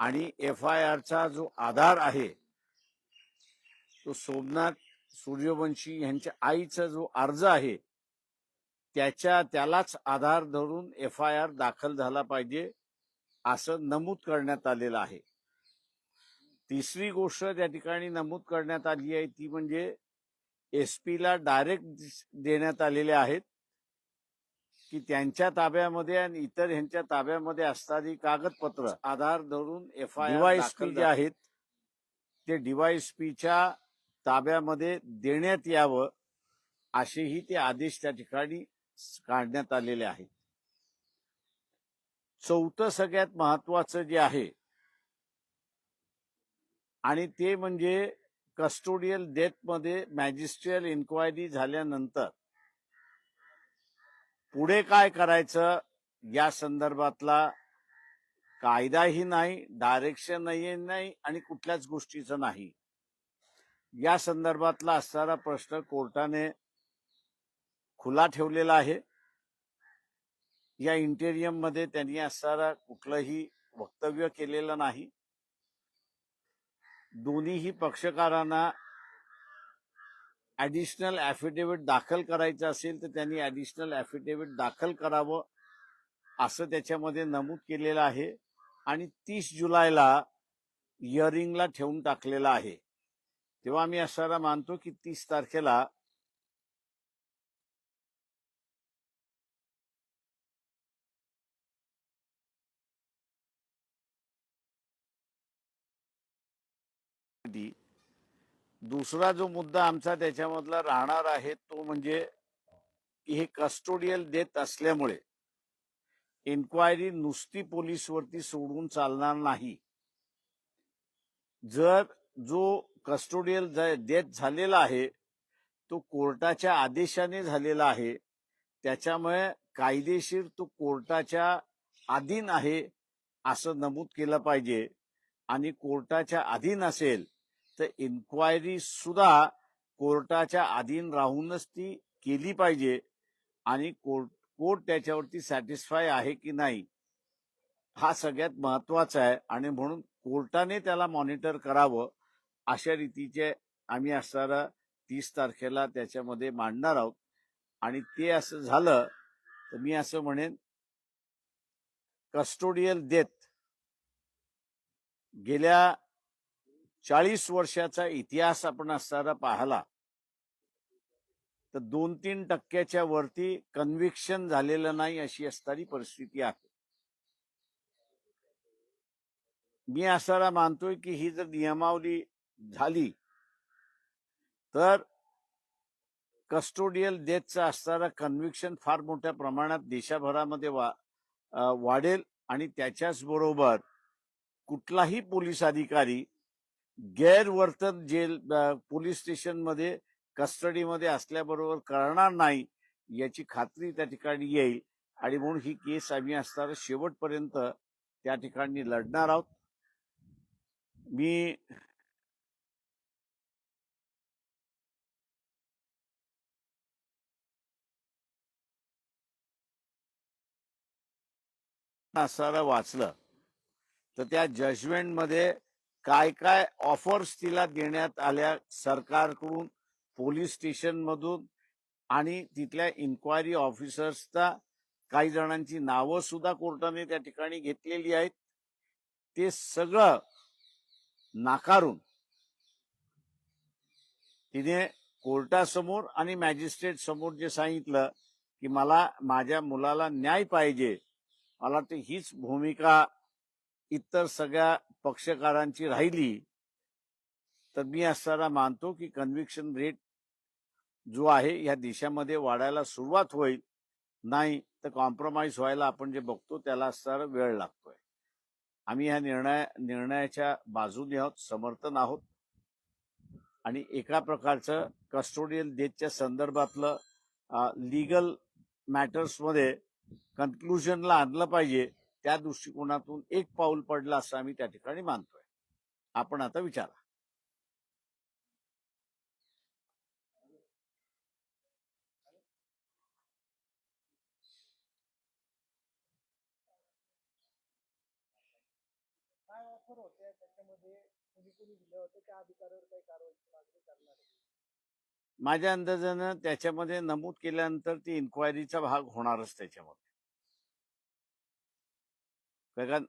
आणि F I आरचा जो आधार आहे तो सोमनाथ सूर्यवंशी यांच्या आईचा जो अर्ज आहे त्याच्या त्यालाच आधार धरून एफ आय आर दाखल झाला पाहिजे असं नमूद करण्यात आलेलं आहे. तिसरी गोष्ट त्या ठिकाणी नमूद करण्यात आली आहे ती म्हणजे एस पीला डायरेक्ट देण्यात आलेले आहेत. की त्यांच्या ताब्यामध्ये आणि इतर ह्यांच्या ताब्यामध्ये असणारी कागदपत्र आधार धरून एफ आय डीवायएसपी जे आहेत ते डीवायएसपीच्या ताब्यामध्ये देण्यात यावं असेही ते आदेश त्या ठिकाणी काढण्यात आलेले आहेत. चौथं सगळ्यात महत्वाचं जे आहे आणि ते म्हणजे कस्टोडियल डेथमध्ये मॅजिस्ट्रियल इन्क्वायरी झाल्यानंतर पुढे काय करायचं? या संदर्भातला कायदाही नाही डायरेक्शन नाही नाही आणि कुठल्याच गोष्टीचं नाही. या संदर्भातला असणारा प्रश्न कोर्टाने खुला ठेवलेला आहे. या इंटेरियममध्ये त्यांनी असणारा कुठलंही वक्तव्य केलेलं नाही. दोन्हीही पक्षकारांना ॲडिशनल ॲफिडेविट दाखल करायचं असेल तर त्यांनी ॲडिशनल ॲफिडेव्हिट दाखल करावं असं त्याच्यामध्ये नमूद केलेलं आहे. आणि तीस जुलैला इयरिंगला ठेवून टाकलेलं आहे. तेव्हा आम्ही असारा मानतो की तीस तारखेला दुसरा जो मुद्दा आमचा त्याच्यामधला राहणार आहे तो म्हणजे हे कस्टोडियल देत असल्यामुळे इन्क्वायरी नुसती पोलीसवरती सोडून चालणार नाही. जर जो कस्टोडियल डेथ झालेला आहे तो कोर्टाच्या आदेशाने झालेला आहे त्याच्यामुळे कायदेशीर तो कोर्टाच्या अधीन आहे असं नमूद केलं पाहिजे. आणि कोर्टाच्या अधीन असेल तर इन्क्वायरी सुद्धा कोर्टाच्या अधीन राहूनच ती केली पाहिजे आणि कोर्ट कोर्ट त्याच्यावरती सॅटिस्फाय आहे की नाही हा सगळ्यात महत्त्वाचा आहे. आणि म्हणून कोर्टाने त्याला मॉनिटर करावं अशा रीतीचे आम्ही असणारा तीस तारखेला त्याच्यामध्ये मांडणार आहोत. आणि ते असं झालं तर मी असं म्हणेन कस्टोडियल डेथ गेल्या चाळीस वर्षाचा इतिहास आपण असताना पाहिला तर दोन तीन टक्क्याच्या वरती कन्व्हिक्शन झालेलं नाही अशी असणारी परिस्थिती आहे. मी असायला मानतोय की ही जर नियमावली झाली तर कस्टोडियल डेथचा असणारा कन्व्हिक्शन फार मोठ्या प्रमाणात देशभरामध्ये वा वाढेल आणि त्याच्याच बरोबर कुठलाही पोलीस अधिकारी गैरवर्तन जेल पोलीस स्टेशनमध्ये कस्टडीमध्ये असल्याबरोबर करणार नाही याची खात्री त्या ठिकाणी येईल. आणि म्हणून ही केस आम्ही असताना शेवटपर्यंत त्या ठिकाणी लढणार आहोत. मी असताना वाचलं. तर त्या जजमेंटमध्ये काय काय ऑफर्स तिला देण्यात आल्या सरकारकडून पोलीस स्टेशन मधून आणि तिथल्या इन्क्वायरी ऑफिसर्सचा काही जणांची नावं सुद्धा कोर्टाने त्या ठिकाणी घेतलेली आहेत. ते सगळं नाकारून तिने कोर्टासमोर आणि मॅजिस्ट्रेट समोर जे सांगितलं की मला माझ्या मुलाला न्याय पाहिजे मला ते हीच भूमिका इतर सगळ्या पक्षकारांची राहिली तर मी असताना मानतो की कन्व्हिक्शन रेट जो आहे या देशामध्ये वाढायला सुरुवात होईल. नाही तर कॉम्प्रोमाइज व्हायला आपण जे बघतो त्याला असणारा वेळ लागतोय. आम्ही ह्या निर्णय निर्णयाच्या बाजूने आहोत समर्थन आहोत. आणि एका प्रकारचं कस्टोडियल डेथच्या संदर्भातलं लिगल मॅटर्समध्ये कन्क्लुजनला आणलं पाहिजे. त्या दृष्टिकोनातून एक पाऊल पडलं असं आम्ही त्या ठिकाणी मानतोय. आपण आता विचारा. माझ्या अंदाजानं त्याच्यामध्ये नमूद केल्यानंतर ती इन्क्वायरीचा भाग होणारच त्याच्यामध्ये. कारण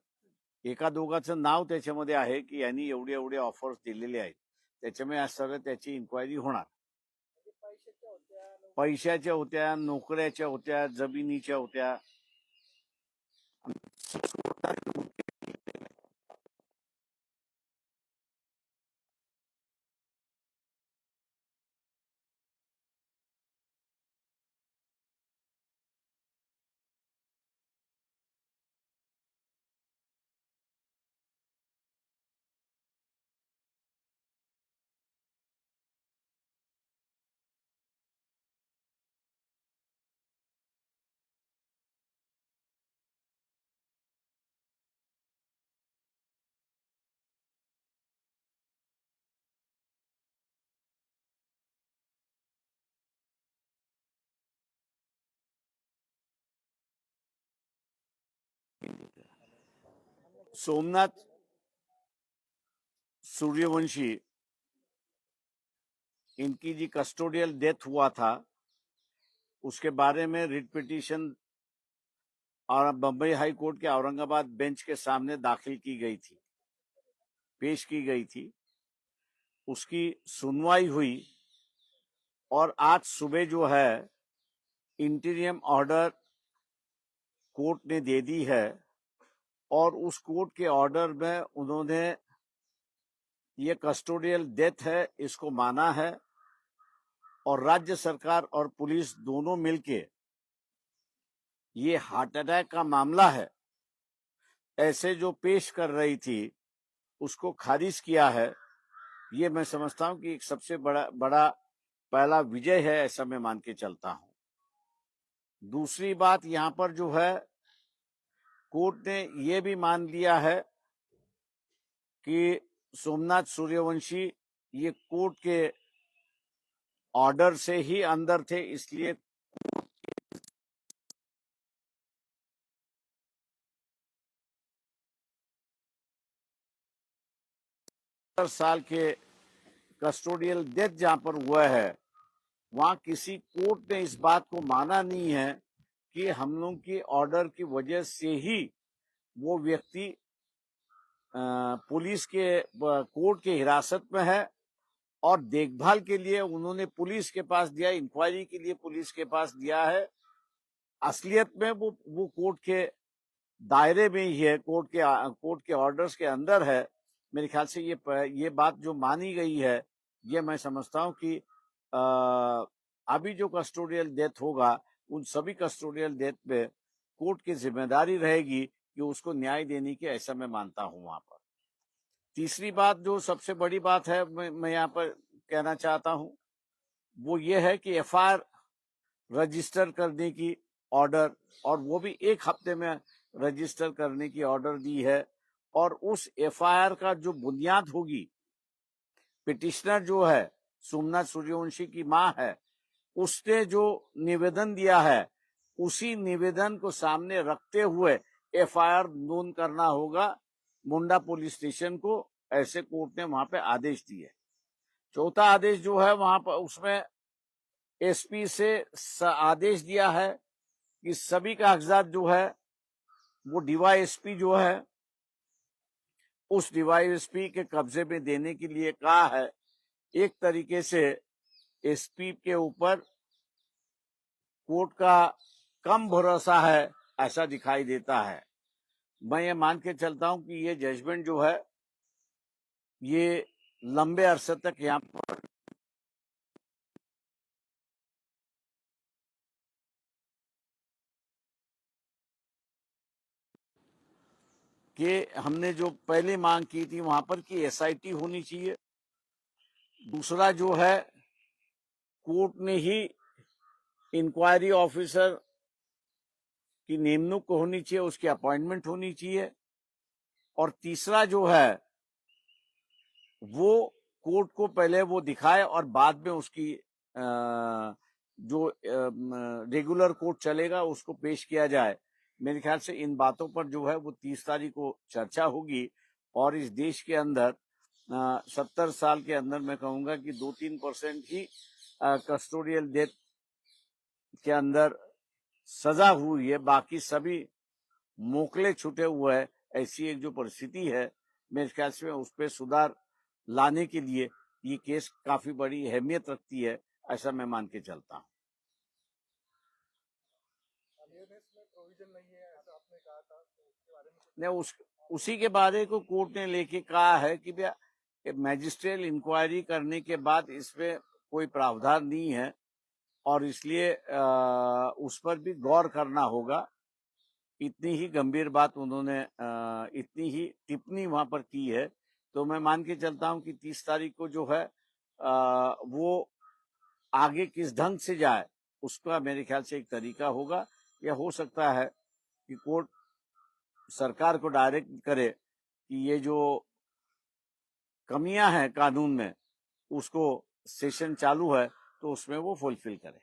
एका दोघाचं नाव त्याच्यामध्ये आहे की यांनी एवढे एवढे ऑफर्स दिलेले आहेत. त्याच्यामुळे आज सगळं त्याची इन्क्वायरी होणार. म्हणजे पैशाच्या होत्या नोकरी- पैशाच्या होत्या नोकऱ्याच्या होत्या जमिनीच्या होत्या. सोमनाथ सूर्यवंशी, इनकी जी कस्टोडियल डेथ हुआ था, उसके बारे में रिट पिटीशन और बम्बई हाई कोर्ट के औरंगाबाद बेंच के सामने दाखिल की गई थी, पेश की गई थी। उसकी सुनवाई हुई और आज सुबह जो है इंटीरियम ऑर्डर कोर्ट ने दे दी है। और उस कोर्ट के ऑर्डर में उन्होंने ये कस्टोडियल डेथ है, इसको माना है और राज्य सरकार और पुलिस दोनों मिलके ये हार्ट अटैक का मामला है, ऐसे जो पेश कर रही थी, उसको खारिज किया है, ये मैं समझता हूँ कि एक सबसे बड़ा बड़ा पहला विजय है, ऐसा मैं मान के चलता हूँ। दूसरी बात यहाँ पर जो है कोर्ट ने यह भी मान लिया है कि सोमनाथ सूर्यवंशी ये कोर्ट के ऑर्डर से ही अंदर थे, इसलिए साल के कस्टोडियल डेथ जहाँ पर हुआ है, वहाँ किसी कोर्ट ने इस बात को माना नहीं है कि हम लोग की ऑर्डर की वजह से ही वो व्यक्ति पुलिस के कोर्ट के हिरासत में है और देखभाल के लिए उन्होंने पुलिस के पास दिया इंक्वायरी के लिए पुलिस के पास दिया है। असलियत में वो वो कोर्ट के दायरे में ही है कोर्ट के कोर्ट के ऑर्डर्स के अंदर है। मेरे ख्याल से ये ये बात जो मानी गई है ये मैं समझता हूँ कि अ, अभी जो कस्टोडियल डेथ होगा उन सभी कस्टोडियल डेथ पे कोर्ट की ज़िम्मेदारी रहेगी कि उसको न्याय देने की ऐसा मैं मानता हूँ वहाँ पर। तीसरी बात जो सबसे बड़ी बात है मैं, यहाँ पर कहना चाहता हूँ वो ये है कि एफ़ रजिस्टर करने की ऑर्डर और वो भी एक हफ़्ते में रजिस्टर करने की ऑर्डर दी है और उस एफआईआर का जो बुनियाद होगी पिटिशनर जो है सोमनाथ सूर्यवंशी की माँ है उसने जो निवेदन दिया है, उसी निवेदन को सामने रखते हुए एफआईआर नोन करना होगा। मुंडा पुलिस स्टेशन को ऐसे कोर्ट ने वहाँ पे आदेश दिए। चौथा आदेश जो है, वहाँ पर उसमें एसपी से आदेश दिया है कि सभी कागजात जो है, वो डीवाई डीवाईएसपी जो है, उस डीवाई डीवाईएसपी के कब्जे में देने के लिए कहा है। एक तरीके से एसपी के ऊपर कोर्ट का कम भरोसा है, ऐसा दिखाई देता है। मैं ये मान के चलता हूँ कि ये जजमेंट जो है, ये लंबे अरसे तक यहाँ पर कि हमने जो पहले मांग की थी वहाँ पर कि एसआईटी होनी चाहिए। दूसरा जो है कोर्ट ने ही इंक्वायरी ऑफिसर की नियमनुक होनी चाहिए, उसकी अपॉइंटमेंट होनी चाहिए। और तीसरा जो है, वो कोर्ट को पहले वो दिखाए और बाद में उसकी जो रेगुलर कोर्ट चलेगा, उसको पेश किया जाए। मेरे ख्याल से इन बातों पर जो है, वो तीस तारीख को चर्चा होगी और इस देश के अंदर सत्तर साल के अंदर मैं कहूँगा कि दो तीन परसेंट ही कस्टोडियल डेथ के अंदर सजा हुई है। बाकी सभी मोकले छूटे हुए हैं। ऐसी एक जो परिस्थिति है, मेरे ख्याल से उस पर सुधार लाने के लिए ये केस काफ़ी बड़ी अहमियत रखती है, ऐसा मैं मान के चलता हूँ। नहीं, उस, उसी के बारे को कोर्ट ने लेके कहा है कि भैया मैजिस्ट्रेट इंक्वायरी करने के बाद इसमें कोई प्रावधान नहीं है और इसलिए उस पर भी गौर करना होगा। इतनी ही गंभीर बात उन्होंने इतनी ही टिप्पणी वहाँ पर की है। तो मैं मान के चलता हूँ कि तीस तारीख को जो है वो आगे किस ढंग से जाए, उसका मेरे ख्याल से एक तरीका होगा। या हो सकता है कि कोर्ट सरकार को डायरेक्ट करे कि ये जो कमियाँ हैं कानून में उसको सेशन चालू है तो उसमें वो फुलफिल करें।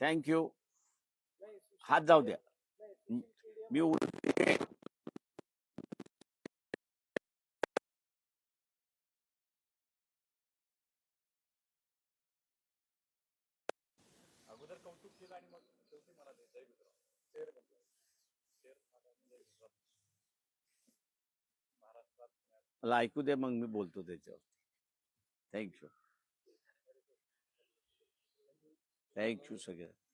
थैंक यू हाथ जाओ दिया मला ऐकू दे मग मी बोलतो त्याच्यावर. थँक्यू थँक्यू सगळ्या.